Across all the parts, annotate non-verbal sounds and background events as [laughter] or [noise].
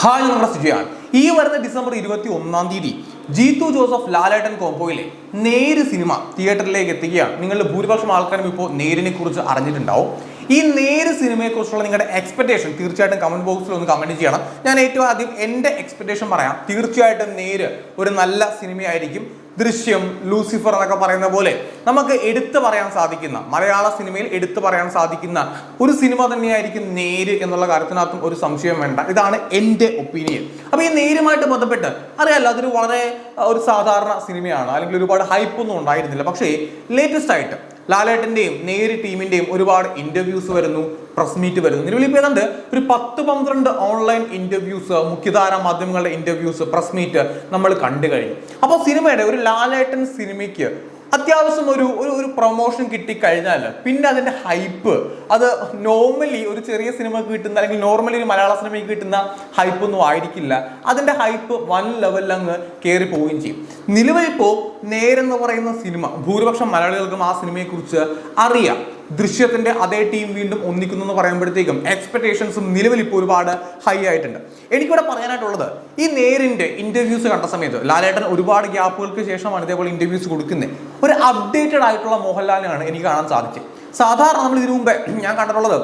Hi നമ്മുടെ സിജയാണ്. ഈ വരുന്ന ഡിസംബർ ഇരുപത്തി ഒന്നാം തീയതി ജീത്തു ജോസഫ് ലാലേട്ടൻ കോംബോയിലെ നേര് സിനിമ തിയേറ്ററിലേക്ക് എത്തുകയാണ്. നിങ്ങളുടെ ഭൂരിപക്ഷം ആൾക്കാരും ഇപ്പോൾ നേരിനെ കുറിച്ച് അറിഞ്ഞിട്ടുണ്ടാവും. ഈ നേര് സിനിമയെക്കുറിച്ചുള്ള നിങ്ങളുടെ എക്സ്പെക്ടേഷൻ തീർച്ചയായിട്ടും കമന്റ് ബോക്സിൽ ഒന്ന് കമന്റ് ചെയ്യണം. ഞാൻ ഏറ്റവും ആദ്യം എന്റെ എക്സ്പെക്ടേഷൻ പറയാം. തീർച്ചയായിട്ടും നേര് ഒരു നല്ല സിനിമയായിരിക്കും. ദൃശ്യം ലൂസിഫർ എന്നൊക്കെ പറയുന്ന പോലെ നമുക്ക് എടുത്തു പറയാൻ സാധിക്കുന്ന മലയാള സിനിമയിൽ എടുത്തു പറയാൻ സാധിക്കുന്ന ഒരു സിനിമ തന്നെയായിരിക്കും നേര് എന്നുള്ള കാര്യത്തിനകത്തും ഒരു സംശയം വേണ്ട. ഇതാണ് എന്റെ ഒപ്പീനിയൻ. അപ്പോൾ ഈ നേരുമായിട്ട് ബന്ധപ്പെട്ട് അറിയാലോ അതൊരു വളരെ ഒരു സാധാരണ സിനിമയാണ്. അല്ലെങ്കിൽ ഒരുപാട് ഹൈപ്പൊന്നും ഉണ്ടായിരുന്നില്ല. പക്ഷേ ലേറ്റസ്റ്റ് ആയിട്ട് ലാലേട്ടന്റെയും നേരി ടീമിന്റെയും ഒരുപാട് ഇന്റർവ്യൂസ് വരുന്നു പ്രസ് മീറ്റ് വരുന്നു. നിലവിൽ ഇപ്പോൾ ഏതാണ്ട് ഒരു പത്ത് പന്ത്രണ്ട് ഓൺലൈൻ ഇന്റർവ്യൂസ് മുഖ്യധാര മാധ്യമങ്ങളുടെ ഇന്റർവ്യൂസ് പ്രസ് മീറ്റ് നമ്മൾ കണ്ടു കഴിഞ്ഞു. അപ്പോൾ സിനിമയുടെ ഒരു ലാലേട്ടൻ സിനിമയ്ക്ക് അത്യാവശ്യം ഒരു ഒരു ഒരു പ്രൊമോഷൻ കിട്ടിക്കഴിഞ്ഞാൽ പിന്നെ അതിന്റെ ഹൈപ്പ് അത് നോർമലി ഒരു ചെറിയ സിനിമക്ക് കിട്ടുന്ന അല്ലെങ്കിൽ നോർമലി ഒരു മലയാള സിനിമയ്ക്ക് കിട്ടുന്ന ഹൈപ്പ് ഒന്നും ആയിരിക്കില്ല. അതിന്റെ ഹൈപ്പ് വൺ ലെവലിൽ അങ്ങ് കയറി പോവുകയും ചെയ്യും. നിലവിൽ ഇപ്പോൾ നേരെന്ന് പറയുന്ന സിനിമ ഭൂരിപക്ഷം മലയാളികൾക്കും ആ സിനിമയെക്കുറിച്ച് അറിയാം. ദൃശ്യത്തിന്റെ അതേ ടീം വീണ്ടും ഒന്നിക്കുന്നു എന്ന് പറയുമ്പോഴത്തേക്കും എക്സ്പെക്ടേഷൻസും നിലവിൽ ഇപ്പോൾ ഒരുപാട് ഹൈ ആയിട്ടുണ്ട്. എനിക്കിവിടെ പറയാനായിട്ടുള്ളത് ഈ നേരിന്റെ ഇന്റർവ്യൂസ് കണ്ട സമയത്ത് ലാലേട്ടൻ ഒരുപാട് ഗ്യാപ്പുകൾക്ക് ശേഷമാണ് ഇതേപോലെ ഇന്റർവ്യൂസ് കൊടുക്കുന്നത് ഒരു അപ്ഡേറ്റഡ് ആയിട്ടുള്ള മോഹൻലാലിനാണ് എനിക്ക് കാണാൻ സാധിച്ചത്. സാധാരണ നമ്മൾ ഇതിനു മുമ്പേ ഞാൻ കണ്ടിട്ടുള്ളത്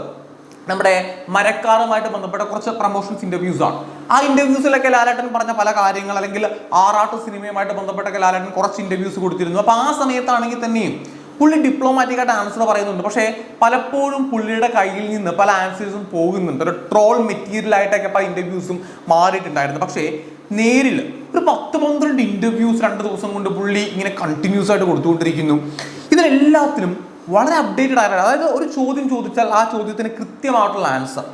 നമ്മുടെ മരക്കാറുമായിട്ട് ബന്ധപ്പെട്ട കുറച്ച് പ്രൊമോഷൻസ് ഇന്റർവ്യൂസ് ആണ്. ആ ഇന്റർവ്യൂസിലൊക്കെ ലാലേട്ടൻ പറഞ്ഞ പല കാര്യങ്ങൾ അല്ലെങ്കിൽ ആറാട്ട് സിനിമയുമായിട്ട് ബന്ധപ്പെട്ടൊക്കെ ലാലേട്ടൻ കുറച്ച് ഇന്റർവ്യൂസ് കൊടുത്തിരുന്നു. അപ്പോൾ ആ സമയത്താണെങ്കിൽ തന്നെയും പുള്ളി ഡിപ്ലോമാറ്റിക് ആയിട്ട് ആൻസർ പറയുന്നുണ്ട്. പക്ഷേ പലപ്പോഴും പുള്ളിയുടെ കയ്യിൽ നിന്ന് പല ആൻസേഴ്സും പോകുന്നുണ്ട്. ഒരു ട്രോൾ മെറ്റീരിയൽ ആയിട്ടൊക്കെ പല ഇന്റർവ്യൂസും മാറിയിട്ടുണ്ടായിരുന്നു. പക്ഷേ നേരിൽ ഒരു പത്ത് പന്ത്രണ്ട് ഇന്റർവ്യൂസ് രണ്ട് ദിവസം കൊണ്ട് പുള്ളി ഇങ്ങനെ കണ്ടിന്യൂസ് ആയിട്ട് കൊടുത്തുകൊണ്ടിരിക്കുന്നു. ഇതിനെല്ലാത്തിനും വളരെ അപ്ഡേറ്റഡ് ആയിട്ടാണ് അതായത് ഒരു ചോദ്യം ചോദിച്ചാൽ ആ ചോദ്യത്തിന് കൃത്യമായിട്ടുള്ള ആൻസർ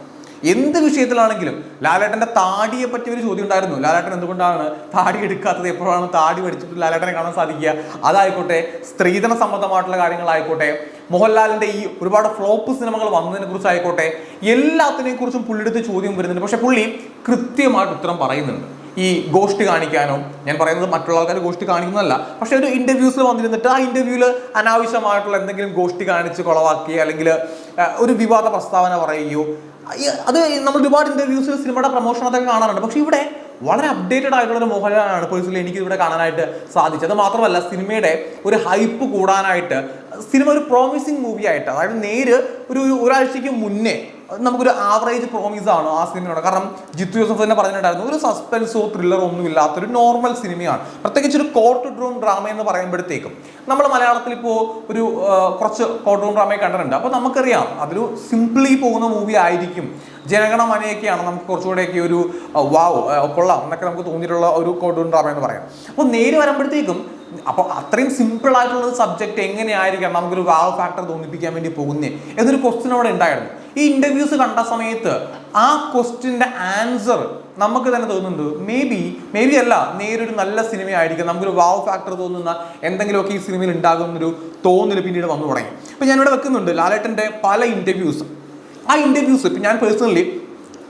എന്ത് വിഷയത്തിലാണെങ്കിലും ലാലേട്ടന്റെ താടിയെ പറ്റി ഒരു ചോദ്യം ഉണ്ടായിരുന്നു. ലാലേട്ടൻ എന്തുകൊണ്ടാണ് താടി എടുക്കാത്തത്? എപ്പോഴാണ് താടി പഠിച്ചിട്ട് ലാലേട്ടനെ കാണാൻ സാധിക്കുക? അതായിക്കോട്ടെ സ്ത്രീധന സംബന്ധമായിട്ടുള്ള കാര്യങ്ങളായിക്കോട്ടെ മോഹൻലാലിന്റെ ഈ ഒരുപാട് ഫ്ലോപ്പ് സിനിമകൾ വന്നതിനെ കുറിച്ചായിക്കോട്ടെ എല്ലാത്തിനെ കുറിച്ചും പുള്ളിയെടുത്ത് ചോദ്യം വരുന്നുണ്ട്. പക്ഷേ പുള്ളി കൃത്യമായിട്ട് ഉത്തരം പറയുന്നുണ്ട്. ഈ ഗോഷ്ടി കാണിക്കാനോ ഞാൻ പറയുന്നത് മറ്റുള്ള ആൾക്കാർ ഗോഷ്ടി കാണിക്കുന്നതല്ല പക്ഷെ ഒരു ഇന്റർവ്യൂസിൽ വന്നിരുന്നിട്ട് ആ ഇന്റർവ്യൂവിൽ അനാവശ്യമായിട്ടുള്ള എന്തെങ്കിലും ഗോഷ്ടി കാണിച്ച് കുളവാക്കി അല്ലെങ്കിൽ ഒരു വിവാദ പ്രസ്താവന പറയുകയോ അത് നമ്മൾ ഒരുപാട് ഇന്റർവ്യൂസിൽ സിനിമയുടെ പ്രൊമോഷൻ അതൊക്കെ കാണാറുണ്ട്. പക്ഷെ ഇവിടെ വളരെ അപ്ഡേറ്റഡ് ആയിട്ടുള്ള ഒരു മോഹൻലാലാണ് പേഴ്സണലി എനിക്ക് ഇവിടെ കാണാനായിട്ട് സാധിച്ചത്. മാത്രമല്ല സിനിമയുടെ ഒരു ഹൈപ്പ് കൂടാനായിട്ട് സിനിമ ഒരു പ്രോമിസിങ് മൂവി ആയിട്ട് അതായത് നേര് ഒരു ഒരാഴ്ചയ്ക്ക് മുന്നേ നമുക്കൊരു ആവറേജ് പ്രോമിസ് ആണ് ആ സിനിമയോട് കാരണം ജിത്തു ജോസഫ് തന്നെ പറഞ്ഞിട്ടുണ്ടായിരുന്നു ഒരു സസ്പെൻസോ ത്രില്ലറോ ഒന്നും ഇല്ലാത്തൊരു നോർമൽ സിനിമയാണ് പ്രത്യേകിച്ച് ഒരു കോർട്ട് ഡ്രൂം ഡ്രാമ എന്ന് പറയുമ്പോഴത്തേക്കും നമ്മൾ മലയാളത്തിൽ ഇപ്പോൾ ഒരു കുറച്ച് കോർട്ട് ഡ്രൂം ഡ്രാമയെ കണ്ടിട്ടുണ്ട്. അപ്പോൾ നമുക്കറിയാം അതൊരു സിംപ്ലി പോകുന്ന മൂവി ആയിരിക്കും. ജനഗണമനയൊക്കെയാണ് നമുക്ക് കുറച്ചുകൂടെയൊക്കെ ഒരു വാവ് കൊള്ളാം എന്നൊക്കെ നമുക്ക് തോന്നിയിട്ടുള്ള ഒരു കോർട്ട് ഡ്രൂം ഡ്രാമ എന്ന് പറയാം. അപ്പോൾ നേര് വരുമ്പോഴത്തേക്കും അപ്പോൾ അത്രയും സിമ്പിൾ ആയിട്ടുള്ള സബ്ജക്റ്റ് എങ്ങനെയായിരിക്കാം നമുക്കൊരു വാവ് ഫാക്ടർ തോന്നിപ്പിക്കാൻ വേണ്ടി പോകുന്നേ? എന്നൊരു ക്വസ്റ്റ്യൻ അവിടെ ഉണ്ടായിരുന്നു. ഈ ഇന്റർവ്യൂസ് കണ്ട സമയത്ത് ആ ക്വസ്റ്റ്യന്റെ ആൻസർ നമുക്ക് തന്നെ തോന്നുന്നുണ്ട്. മേ ബി മേ ബി അല്ല നേരൊരു നല്ല സിനിമയായിരിക്കും. നമുക്കൊരു വാവ് ഫാക്ടർ തോന്നുന്ന എന്തെങ്കിലുമൊക്കെ ഈ സിനിമയിൽ ഉണ്ടാകുന്നൊരു തോന്നൽ പിന്നീട് വന്നു തുടങ്ങി. അപ്പോൾ ഞാനിവിടെ വെക്കുന്നുണ്ട് ലാലേട്ടന്റെ പല ഇന്റർവ്യൂസ് ആ ഇന്റർവ്യൂസ് ഇപ്പം ഞാൻ പേഴ്സണലി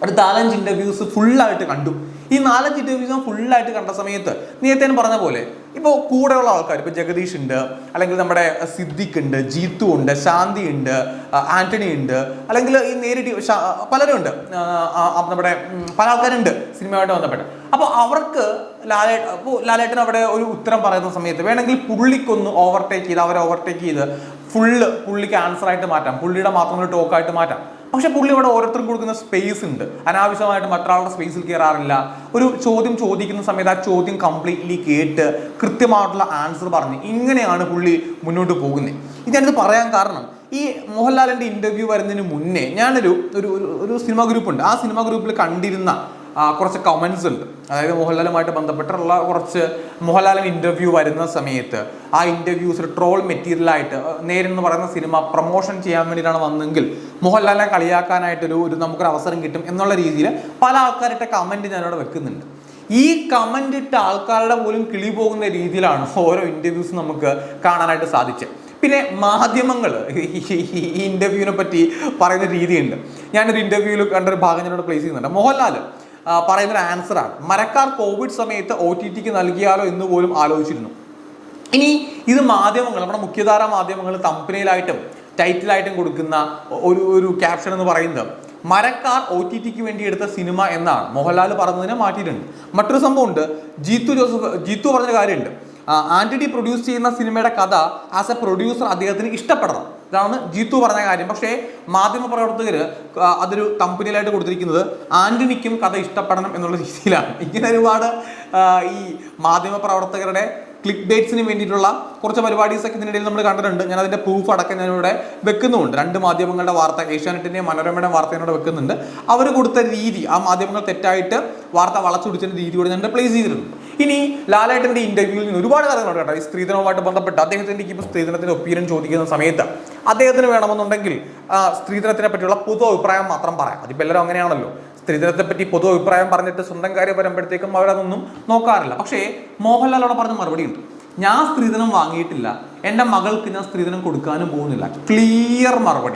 ഒരു നാലഞ്ച് ഇന്റർവ്യൂസ് ഫുള്ളായിട്ട് കണ്ടു. ഈ നാലഞ്ച് ഇന്റർവ്യൂസ് ഫുള്ളായിട്ട് കണ്ട സമയത്ത് നേരത്തെ പറഞ്ഞ പോലെ ഇപ്പോൾ കൂടെയുള്ള ആൾക്കാർ ഇപ്പോൾ ജഗദീഷ് ഉണ്ട് അല്ലെങ്കിൽ നമ്മുടെ സിദ്ദിഖ് ഉണ്ട് ജീത്തു ഉണ്ട് ശാന്തി ഉണ്ട് ആന്റണി ഉണ്ട് അല്ലെങ്കിൽ ഈ നേരിട്ട് പലരും ഉണ്ട്. നമ്മുടെ പല ആൾക്കാരുണ്ട് സിനിമയായിട്ട് ബന്ധപ്പെട്ട്. അപ്പോൾ അവർക്ക് ലാലേ അപ്പോൾ ലാലേട്ടൻ അവിടെ ഒരു ഉത്തരം പറയുന്ന സമയത്ത് വേണമെങ്കിൽ പുള്ളിക്കൊന്ന് ഓവർടേക്ക് ചെയ്ത് അവരെ ഓവർടേക്ക് ചെയ്ത് ഫുള്ള് പുള്ളിക്ക് ആൻസർ ആയിട്ട് മാറ്റാം. പുള്ളിയുടെ മാത്രം ഒരു ടോക്കായിട്ട് മാറ്റാം. പക്ഷെ പുള്ളി ഇവിടെ ഓരോരുത്തർക്കും കൊടുക്കുന്ന സ്പേസ് ഉണ്ട്. അനാവശ്യമായിട്ട് മറ്റൊരാളുടെ സ്പേസിൽ കയറാറില്ല ഒരു ചോദ്യം ചോദിക്കുന്ന സമയത്ത് ആ ചോദ്യം കംപ്ലീറ്റ്ലി കേട്ട് കൃത്യമായിട്ടുള്ള ആൻസർ പറഞ്ഞ് ഇങ്ങനെയാണ് പുള്ളി മുന്നോട്ട് പോകുന്നത്. ഇത് ഞാനിത് പറയാൻ കാരണം ഈ മോഹൻലാലിന്റെ ഇന്റർവ്യൂ വരുന്നതിന് മുന്നേ ഞാനൊരു ഒരു ഒരു- സിനിമ ഗ്രൂപ്പ് ഉണ്ട്. ആ സിനിമ ഗ്രൂപ്പിൽ കണ്ടിരുന്ന കുറച്ച് കമൻസ് ഉണ്ട്. അതായത് മോഹൻലാലുമായിട്ട് ബന്ധപ്പെട്ടുള്ള കുറച്ച് മോഹൻലാലിന് ഇന്റർവ്യൂ വരുന്ന സമയത്ത് ആ ഇന്റർവ്യൂസിൽ ട്രോൾ മെറ്റീരിയലായിട്ട് നേരെന്ന് പറയുന്ന സിനിമ പ്രൊമോഷൻ ചെയ്യാൻ വേണ്ടിയിട്ടാണ് വന്നെങ്കിൽ മോഹൻലാലിനെ കളിയാക്കാനായിട്ടൊരു ഒരു നമുക്കൊരു അവസരം കിട്ടും എന്നുള്ള രീതിയിൽ പല ആൾക്കാരുടെ കമന്റ് ഞാനിവിടെ വെക്കുന്നുണ്ട്. ഈ കമന്റ് ഇട്ട ആൾക്കാരുടെ പോലും കിളി പോകുന്ന രീതിയിലാണ് ഓരോ ഇന്റർവ്യൂസ് നമുക്ക് കാണാനായിട്ട് സാധിച്ചത്. പിന്നെ മാധ്യമങ്ങൾ ഈ ഇന്റർവ്യൂവിനെ പറ്റി പറയുന്ന രീതിയുണ്ട്. ഞാനൊരു ഇന്റർവ്യൂവിൽ കണ്ടൊരു ഭാഗം ഞാനിവിടെ പ്ലേസ് ചെയ്യുന്നുണ്ട്. മോഹൻലാൽ പറയുന്നൊരു ആൻസറാണ് മരക്കാർ കോവിഡ് സമയത്ത് ഒ ടി ടിക്ക് നൽകിയാലോ എന്ന് പോലും ആലോചിച്ചിരുന്നു. ഇനി ഇത് മാധ്യമങ്ങൾ നമ്മുടെ മുഖ്യധാര മാധ്യമങ്ങൾ തമ്പനിയിലായിട്ടും ടൈറ്റിലായിട്ടും കൊടുക്കുന്ന ഒരു ഒരു ക്യാപ്ഷൻ എന്ന് പറയുന്നത് മരക്കാർ ഒ ടി ടിക്ക് വേണ്ടി എടുത്ത സിനിമ എന്നാണ്. മോഹൻലാൽ പറഞ്ഞതിനെ മാറ്റിയിട്ടുണ്ട്. മറ്റൊരു സംഭവമുണ്ട് ജീത്തു ജോസഫ് ജീത്തു പറഞ്ഞ കാര്യമുണ്ട്. ആന്റണി പ്രൊഡ്യൂസ് ചെയ്യുന്ന സിനിമയുടെ കഥ ആസ് എ പ്രൊഡ്യൂസർ അദ്ദേഹത്തിന് ഇഷ്ടപ്പെടണം. ഇതാണ് ജീത്തു പറഞ്ഞ കാര്യം. പക്ഷേ മാധ്യമ പ്രവർത്തകർ അതൊരു കമ്പനിയിലായിട്ട് കൊടുത്തിരിക്കുന്നത് ആന്റണിക്കും കഥ ഇഷ്ടപ്പെടണം എന്നുള്ള രീതിയിലാണ്. ഇങ്ങനെ ഒരുപാട് ഈ മാധ്യമ പ്രവർത്തകരുടെ ക്ലിക്ക് ബേറ്റ്സിന് വേണ്ടിയിട്ടുള്ള കുറച്ച് പരിപാടീസൊക്കെ ഇതിനിടയിൽ നമ്മൾ കണ്ടിട്ടുണ്ട്. ഞാൻ അതിന്റെ പ്രൂഫ് അടക്കം ഞാനിവിടെ വെക്കുന്നുമുണ്ട്. രണ്ട് മാധ്യമങ്ങളുടെ വാർത്ത ഏഷ്യാനെറ്റിന്റെയും മനോരമയുടെ വാർത്തയോടെ വെക്കുന്നുണ്ട്. അവർ കൊടുത്ത രീതി ആ മാധ്യമങ്ങൾ തെറ്റായിട്ട് വാർത്ത വളച്ചൊടിച്ചതിന്റെ രീതിയോട് ഞാൻ പ്ലേസ് ചെയ്തിരുന്നു ഇനി ലാലേട്ടന്റെ ഇന്റർവ്യൂവിൽ നിന്ന് ഒരുപാട് കാര്യങ്ങളുണ്ട് കേട്ടോ. ഈ സ്ത്രീധനവുമായിട്ട് ബന്ധപ്പെട്ട് അദ്ദേഹത്തിന്റെ ഇപ്പോൾ സ്ത്രീധനത്തിന്റെ ഒപ്പീനിയൻ ചോദിക്കുന്ന സമയത്ത് അദ്ദേഹത്തിന് വേണമെന്നുണ്ടെങ്കിൽ സ്ത്രീധനത്തിനെ പറ്റിയുള്ള പൊതു അഭിപ്രായം മാത്രം പറയാം. അതിപ്പോൾ എല്ലാവരും അങ്ങനെയാണല്ലോ. സ്ത്രീധനത്തെ പറ്റി പൊതു അഭിപ്രായം പറഞ്ഞിട്ട് സ്വന്തം കാര്യം വരുമ്പോഴത്തേക്കും അവരതൊന്നും നോക്കാറില്ല. പക്ഷേ മോഹൻലാലോടെ പറഞ്ഞ മറുപടി ഉണ്ട്. ഞാൻ സ്ത്രീധനം വാങ്ങിയിട്ടില്ല. എന്റെ മകൾക്ക് ഞാൻ സ്ത്രീധനം കൊടുക്കാനും പോകുന്നില്ല. ക്ലിയർ മറുപടി.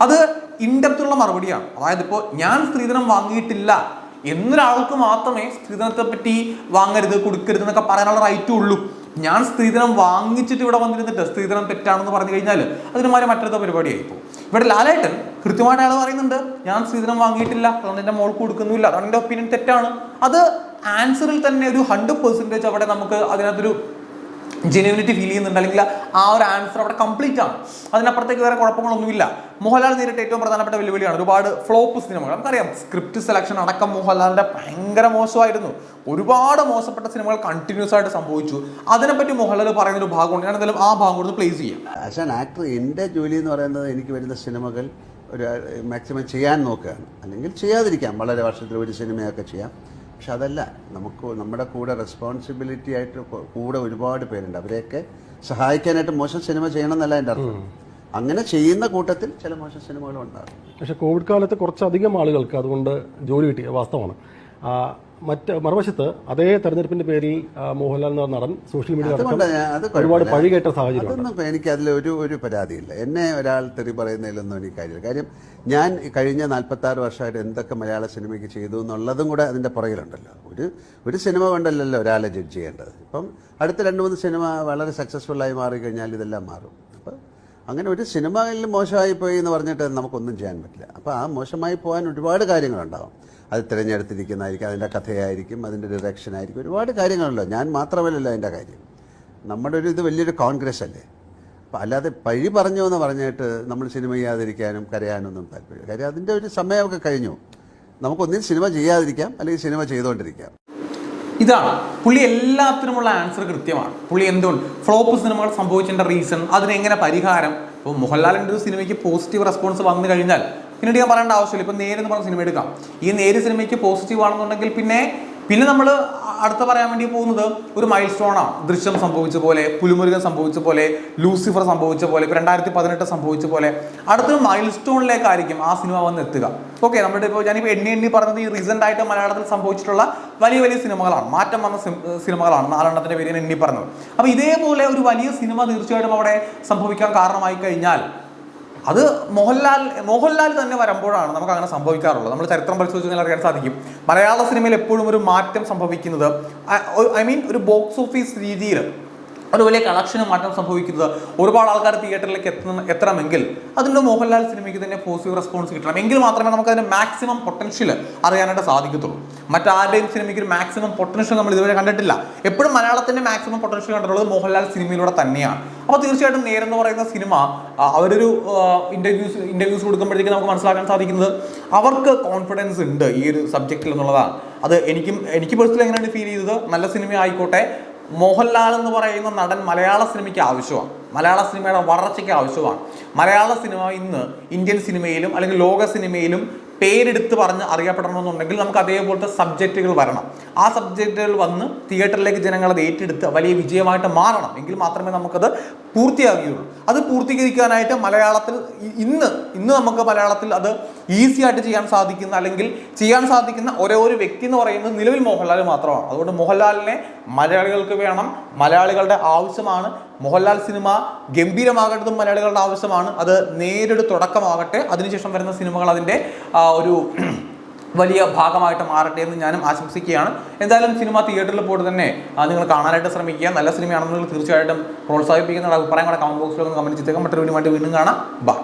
അത് ഇൻഡപ്തുള്ള മറുപടിയാണ്. അതായത് ഇപ്പോൾ ഞാൻ സ്ത്രീധനം വാങ്ങിയിട്ടില്ല. എന്നൊരാൾക്ക് മാത്രമേ സ്ത്രീധനത്തെ പറ്റി വാങ്ങരുത് കൊടുക്കരുത് എന്നൊക്കെ പറയാനുള്ള റൈറ്റും ഉള്ളൂ. ഞാൻ സ്ത്രീധനം വാങ്ങിച്ചിട്ട് ഇവിടെ വന്നിരുന്നിട്ട് സ്ത്രീധനം തെറ്റാണെന്ന് പറഞ്ഞു കഴിഞ്ഞാൽ അതിന് മാറി മറ്റൊരു പരിപാടിയായി പോകും ഇവിടെ ലാലേട്ടൻ കൃത്യമായിട്ട് അയാൾ പറയുന്നുണ്ട് ഞാൻ സ്ത്രീധനം വാങ്ങിയിട്ടില്ല അതുകൊണ്ട് എന്റെ മോൾക്ക് കൊടുക്കുന്നില്ല അതുകൊണ്ട് എന്റെ ഒപ്പീനിയൻ തെറ്റാണ്. അത് ആൻസറിൽ തന്നെ ഒരു ഹൺഡ്രഡ് പെർസെന്റേജ് അവിടെ നമുക്ക് അതിനകത്തൊരു ജെന്യൂനിറ്റി ഫീൽ ചെയ്യുന്നുണ്ട്. അല്ലെങ്കിൽ ആ ഒരു ആൻസർ അവിടെ കംപ്ലീറ്റ് ആണ്. അതിനപ്പുറത്തേക്ക് വേറെ കുഴപ്പങ്ങളൊന്നുമില്ല. മോഹൻലാൽ നേരിട്ട് ഏറ്റവും പ്രധാനപ്പെട്ട വെല്ലുവിളിയാണ് ഒരുപാട് ഫ്ലോപ്പ് സിനിമകൾ നമുക്കറിയാം സ്ക്രിപ്റ്റ് സെലക്ഷൻ അടക്കം മോഹൻലാലിന്റെ ഭയങ്കര മോശമായിരുന്നു. ഒരുപാട് മോശപ്പെട്ട സിനിമകൾ കണ്ടിന്യൂസ് ആയിട്ട് സംഭവിച്ചു. അതിനെപ്പറ്റി മോഹൻലാൽ പറയുന്ന ഒരു ഭാഗമുണ്ട്. ഞാൻ എന്തായാലും ആ ഭാഗം കൊടുത്ത് പ്ലേസ് ചെയ്യാം. ആസ് ആൻ ആക്ടർ എന്റെ ജോലി എന്ന് പറയുന്നത് എനിക്ക് വരുന്ന സിനിമകൾ ഒരു മാക്സിമം ചെയ്യാൻ നോക്കുകയാണ് അല്ലെങ്കിൽ ചെയ്യാതിരിക്കാം. വളരെ വർഷത്തിൽ ഒരു സിനിമയൊക്കെ ചെയ്യാം. പക്ഷെ അതല്ല നമുക്ക് നമ്മുടെ കൂടെ റെസ്പോൺസിബിലിറ്റി ആയിട്ട് കൂടെ ഒരുപാട് പേരുണ്ട്. അവരെയൊക്കെ സഹായിക്കാനായിട്ട് മോശം സിനിമ ചെയ്യണം എന്നല്ല എന്റെ അർത്ഥം. അങ്ങനെ ചെയ്യുന്ന കൂട്ടത്തിൽ ചില മോശം സിനിമകളും ഉണ്ടാകും പക്ഷേ കോവിഡ് കാലത്ത് കുറച്ചധികം ആളുകൾക്ക് അതുകൊണ്ട് ജോലി കിട്ടിയ വാസ്തവമാണ്. മറ്റ് മറുവശത്ത് അതേ തെരഞ്ഞെടുപ്പിന്റെ പേരിൽ മോഹൻലാൽ എന്ന നടൻ സോഷ്യൽ മീഡിയ ഒരുപാട് പഴികേട്ട സാഹചര്യം അതൊന്നും എനിക്ക് അതിൽ ഒരു ഒരു പരാതിയില്ല. എന്നെ ഒരാൾ തെറി പറയുന്നതിലൊന്നും എനിക്ക് കാര്യമില്ല. കാര്യം ഞാൻ കഴിഞ്ഞ നാൽപ്പത്തി ആറ് വർഷമായിട്ട് എന്തൊക്കെ മലയാള സിനിമയ്ക്ക് ചെയ്തു എന്നുള്ളതും കൂടെ അതിന്റെ പുറകിലുണ്ടല്ലോ. ഒരു ഒരു സിനിമ കൊണ്ടല്ലല്ലോ ഒരാളെ ജഡ്ജ് ചെയ്യേണ്ടത്. ഇപ്പം അടുത്ത രണ്ട് മൂന്ന് സിനിമ വളരെ സക്സസ്ഫുൾ ആയി മാറിക്കഴിഞ്ഞാൽ ഇതെല്ലാം മാറും. അങ്ങനെ ഒരു സിനിമയിൽ മോശമായി പോയി എന്ന് പറഞ്ഞിട്ട് നമുക്കൊന്നും ചെയ്യാൻ പറ്റില്ല. അപ്പോൾ ആ മോശമായി പോകാൻ ഒരുപാട് കാര്യങ്ങളുണ്ടാവും. അത് തിരഞ്ഞെടുത്തിരിക്കുന്നതായിരിക്കും അതിന്റെ കഥയായിരിക്കും അതിന്റെ ഡിറക്ഷൻ ആയിരിക്കും ഒരുപാട് കാര്യങ്ങളല്ലോ ഞാൻ മാത്രമല്ലല്ലോ അതിന്റെ കാര്യം. നമ്മുടെ ഒരു ഇത് വലിയൊരു കോൺഗ്രസ് അല്ലേ? അപ്പം അല്ലാതെ പഴി പറഞ്ഞു എന്ന് പറഞ്ഞിട്ട് നമ്മൾ സിനിമ ചെയ്യാതിരിക്കാനും കരയാനൊന്നും താല്പര്യം കാര്യം അതിന്റെ ഒരു സമയമൊക്കെ കഴിഞ്ഞു. നമുക്കൊന്നും സിനിമ ചെയ്യാതിരിക്കാം അല്ലെങ്കിൽ സിനിമ ചെയ്തുകൊണ്ടിരിക്കാം. ഇതാണ്. പുള്ളി എല്ലാത്തിനുമുള്ള ആൻസർ കൃത്യമാണ്. പുള്ളി എന്തുകൊണ്ട്? ഫ്ലോപ്പ് സിനിമകൾ സംഭവിച്ചതിന്റെ റീസൺ അതിനെങ്ങനെ പരിഹാരം? ഇപ്പോൾ മോഹൻലാലിന്റെ ഒരു സിനിമയ്ക്ക് പോസിറ്റീവ് റെസ്പോൺസ് വന്നു കഴിഞ്ഞാൽ പിന്നീട് ഞാൻ പറയേണ്ട ആവശ്യമില്ല. ഇപ്പം നേരെന്ന് പറഞ്ഞ സിനിമ എടുക്കാം. ഈ നേര് സിനിമയ്ക്ക് പോസിറ്റീവ് ആണെന്നുണ്ടെങ്കിൽ പിന്നെ പിന്നെ നമ്മൾ അടുത്ത പറയാൻ വേണ്ടി പോകുന്നത് ഒരു മൈൽ സ്റ്റോണാണ് ദൃശ്യം സംഭവിച്ച പോലെ പുലിമുരുകൻ സംഭവിച്ച പോലെ ലൂസിഫർ സംഭവിച്ച പോലെ ഇപ്പോൾ രണ്ടായിരത്തി പതിനെട്ട് സംഭവിച്ച പോലെ. അടുത്തൊരു മൈൽ സ്റ്റോണിലേക്കായിരിക്കും ആ സിനിമ വന്ന് എത്തുക ഓക്കെ നമ്മുടെ ഇപ്പോൾ ഞാനിപ്പോൾ എണ്ണി എണ്ണി പറഞ്ഞത് ഈ റീസെന്റ് ആയിട്ട് മലയാളത്തിൽ സംഭവിച്ചിട്ടുള്ള വലിയ വലിയ സിനിമകളാണ്. മാറ്റം വന്ന സിനിമകളാണ്. നാലെണ്ണത്തിന്റെ പേര് എണ്ണി പറഞ്ഞത് അപ്പോൾ ഇതേപോലെ ഒരു വലിയ സിനിമ തീർച്ചയായിട്ടും അവിടെ സംഭവിക്കാൻ കാരണമായി കഴിഞ്ഞാൽ അത് മോഹൻലാൽ മോഹൻലാൽ തന്നെ വരുമ്പോഴാണ് നമുക്ക് അങ്ങനെ സംഭവിക്കാറുള്ളത്. നമ്മൾ ചരിത്രം പരിശോധിച്ചാൽ അറിയാൻ സാധിക്കും. മലയാള സിനിമയിൽ എപ്പോഴും ഒരു മാറ്റം സംഭവിക്കുന്നത് ഐ മീൻ ഒരു ബോക്സ് ഓഫീസ് രീതിയിൽ ഒരു വലിയ കളക്ഷന് മാറ്റം സംഭവിക്കുന്നത്. ഒരുപാട് ആൾക്കാർ തിയേറ്ററിലേക്ക് എത്തണം എത്തണമെങ്കിൽ അതിന്റെ മോഹൻലാൽ സിനിമയ്ക്ക് തന്നെ പോസിറ്റീവ് റെസ്പോൺസ് കിട്ടണം. എങ്കിൽ മാത്രമേ നമുക്ക് അതിന്റെ മാക്സിമം പൊട്ടൻഷ്യൽ അറിയാനായിട്ട് സാധിക്കത്തുള്ളൂ. മറ്റാരുടെയും സിനിമയ്ക്ക് ഒരു മാക്സിമം പൊട്ടൻഷ്യൽ നമ്മൾ ഇതുവരെ കണ്ടിട്ടില്ല. എപ്പോഴും മലയാളത്തിന്റെ മാക്സിമം പൊട്ടൻഷ്യൽ കണ്ടിട്ടുള്ളത് മോഹൻലാൽ സിനിമയിലൂടെ തന്നെയാണ്. അപ്പോൾ തീർച്ചയായിട്ടും നേരെന്ന് പറയുന്ന സിനിമ അവരൊരു ഇന്റർവ്യൂസ് ഇന്റർവ്യൂസ് കൊടുക്കുമ്പോഴത്തേക്ക് നമുക്ക് മനസ്സിലാക്കാൻ സാധിക്കുന്നത് അവർക്ക് കോൺഫിഡൻസ് ഉണ്ട് ഈ ഒരു സബ്ജക്റ്റിൽ എന്നുള്ളതാണ്. അത് എനിക്കും എനിക്ക് പേഴ്സണലി എങ്ങനെയാണ് ഫീൽ ചെയ്തത്? നല്ല സിനിമ ആയിക്കോട്ടെ. മോഹൻലാൽ എന്ന് പറയുന്ന നടൻ മലയാള സിനിമയ്ക്ക് ആവശ്യമാണ്. മലയാള സിനിമയുടെ വളർച്ചയ്ക്ക് ആവശ്യമാണ്. മലയാള സിനിമ ഇന്ന് ഇന്ത്യൻ സിനിമയിലും അല്ലെങ്കിൽ ലോക സിനിമയിലും പേരെടുത്ത് പറഞ്ഞ് അറിയപ്പെടണമെന്നുണ്ടെങ്കിൽ നമുക്ക് അതേപോലത്തെ സബ്ജക്റ്റുകൾ വരണം. ആ സബ്ജക്റ്റുകൾ വന്ന് തിയേറ്ററിലേക്ക് ജനങ്ങൾ അത് ഏറ്റെടുത്ത് വലിയ വിജയമായിട്ട് മാറണം. എങ്കിൽ മാത്രമേ നമുക്കത് പൂർത്തിയാകുകയുള്ളൂ അത് പൂർത്തീകരിക്കാനായിട്ട് മലയാളത്തിൽ ഇന്ന് ഇന്ന് നമുക്ക് മലയാളത്തിൽ അത് ഈസി ആയിട്ട് ചെയ്യാൻ സാധിക്കുന്ന അല്ലെങ്കിൽ ചെയ്യാൻ സാധിക്കുന്ന ഒരേ ഒരു വ്യക്തി എന്ന് പറയുന്നത് നിലവിൽ മോഹൻലാൽ മാത്രമാണ്. അതുകൊണ്ട് മോഹൻലാലിനെ മലയാളികൾക്ക് വേണം മലയാളികളുടെ ആവശ്യമാണ് മോഹൻലാൽ സിനിമ ഗംഭീരമാകേണ്ടതും മലയാളികളുടെ ആവശ്യമാണ്. അത് നേരിട്ട് തുടക്കമാകട്ടെ. അതിനുശേഷം വരുന്ന സിനിമകൾ അതിന്റെ ഒരു [clears throat] വലിയ ഭാഗമായിട്ട് മാറട്ടെ എന്ന് ഞാനും ആശംസിക്കുകയാണ്. എന്തായാലും സിനിമ തിയേറ്ററിൽ പോയിട്ട് തന്നെ നിങ്ങൾ കാണാനായിട്ട് ശ്രമിക്കുക. നല്ല സിനിമയാണെന്ന് നിങ്ങൾ തീർച്ചയായിട്ടും പ്രോത്സാഹിപ്പിക്കുന്ന അഭിപ്രായങ്ങളുടെ കമന്റ് ബോക്സിൽ ഒന്ന് കമന്റ് ചെയ്തേക്കാം. മറ്റൊരു വീണ്ടും കാണാം. ബൈ